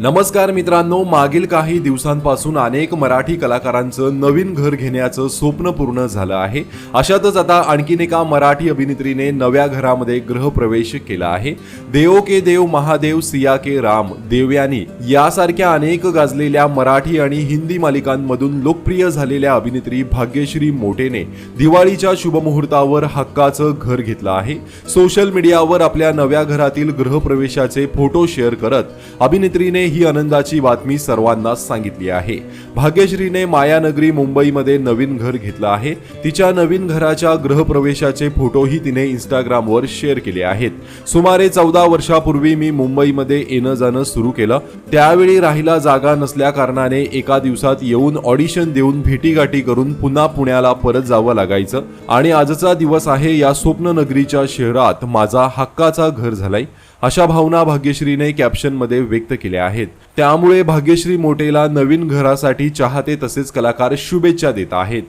नमस्कार मित्रांनो मागील काही दिवसांपासून अनेक मराठी कलाकारांचं नवीन घर घेण्याचं स्वप्न पूर्ण झालं आहे. अशातच आता आणखीन एका मराठी अभिनेत्रीने नव्या घरामध्ये गृहप्रवेश केला आहे. देव के देव महादेव सिया के राम देवयानी यासारख्या अनेक गाजलेल्या मराठी आणि हिंदी मालिकांमधून लोकप्रिय झालेल्या अभिनेत्री भाग्यश्री मोटेने दिवाळीच्या शुभमुहूर्तावर हक्काचं घर घेतलं आहे. सोशल मीडियावर आपल्या नव्या घरातील गृहप्रवेशाचे फोटो शेअर करत अभिनेत्रीने ही आनंदाची बातमी सर्वांना सांगितली आहे. भाग्यश्रीने मायानगरी मुंबईमध्ये नवीन घर घेतलं आहे. तिच्या नवीन घराच्या गृहप्रवेशाचे फोटोही तिने इंस्टाग्रामवर शेअर केले आहेत. सुमारे चौदा वर्षापूर्वी मी मुंबईमध्ये येणं जाणं सुरू केलं. त्यावेळी राहिला जागा नसल्या कारणाने एका दिवसात येऊन ऑडिशन देऊन भेटीगाठी करून पुन्हा पुण्याला परत जावं लागायचं. आणि आजचा दिवस आहे या स्वप्ननगरीच्या शहरात माझा हक्काचा घर झालाय. अशा भावना भाग्यश्रीने कॅप्शनमध्ये व्यक्त केल्या आहेत. त्यामुळे भाग्यश्री मोटेला नवीन घरासाठी चाहते तसेच कलाकार शुभेच्छा देत आहेत.